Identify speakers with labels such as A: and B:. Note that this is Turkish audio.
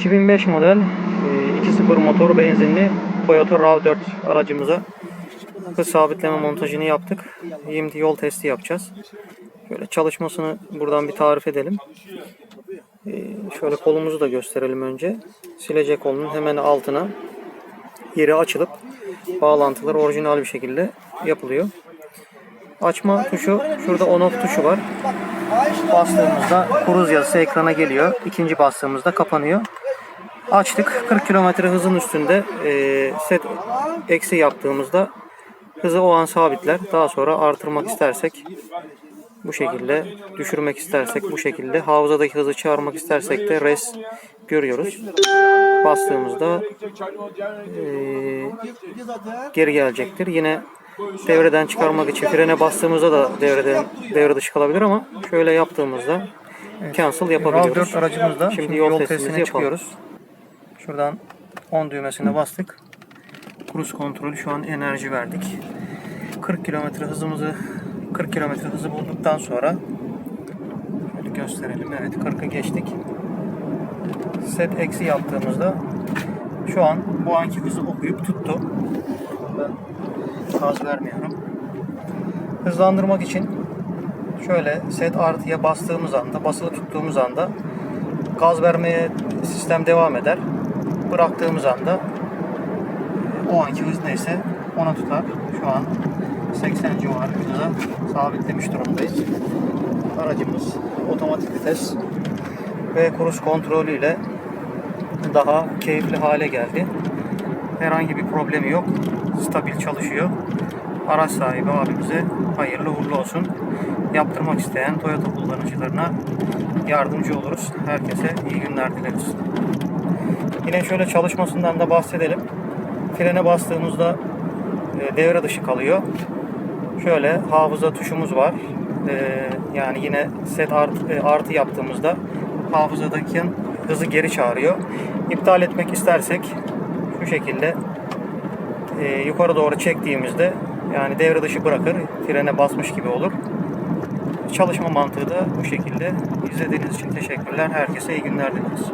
A: 2005 model e, 2.0 motor benzinli Toyota RAV4 aracımıza hız sabitleme montajını yaptık. Şimdi yol testi yapacağız. Şöyle çalışmasını buradan bir tarif edelim. E, Şöyle kolumuzu da gösterelim önce. Silecek kolunun hemen altına yeri açılıp bağlantılar orijinal bir şekilde yapılıyor. Açma tuşu şurada on off tuşu var. Bastığımızda kuruz yazısı ekrana geliyor. İkinci bastığımızda kapanıyor. Açtık. 40 km hızın üstünde e, set eksi yaptığımızda hızı o an sabitler. Daha sonra artırmak istersek bu şekilde, düşürmek istersek bu şekilde, hafızadaki hızı çağırmak istersek de res görüyoruz. Bastığımızda e, geri gelecektir. Yine devreden çıkarmak için frene bastığımızda da devreden devre dışı kalabilir ama şöyle yaptığımızda cancel yapabiliyoruz.
B: RAV4 aracımızda
A: Şimdi
B: şimdi
A: yol
B: yol
A: testimizi yapalım.
B: çıkıyoruz. Şuradan 10 düğmesine bastık. Cruise kontrolü şu an enerji verdik. 40 km hızımızı 40 km hızı bulduktan sonra şöyle gösterelim. Evet 40'ı geçtik. Set eksi yaptığımızda şu an bu anki hızı okuyup tuttu. Ben gaz vermiyorum. Hızlandırmak için şöyle set artıya bastığımız anda, basılı tuttuğumuz anda gaz vermeye sistem devam eder. Bıraktığımız anda e, o anki hız neyse ona tutar. Şu an 80 civarı bir hıza sabitlemiş durumdayız. Aracımız otomatik vites ve kruz kontrolü ile daha keyifli hale geldi. Herhangi bir problemi yok. Stabil çalışıyor. Araç sahibi abimize hayırlı uğurlu olsun. Yaptırmak isteyen Toyota kullanıcılarına yardımcı oluruz. Herkese iyi günler dileriz. Yine şöyle çalışmasından da bahsedelim. Frene bastığımızda e, devre dışı kalıyor. Şöyle hafıza tuşumuz var. E, yani yine set artı, e, artı yaptığımızda hafızadaki hızı geri çağırıyor. İptal etmek istersek şu şekilde yukarı doğru çektiğimizde yani devre dışı bırakır, frene basmış gibi olur. Çalışma mantığı da bu şekilde. İzlediğiniz için teşekkürler. Herkese iyi günler dileriz.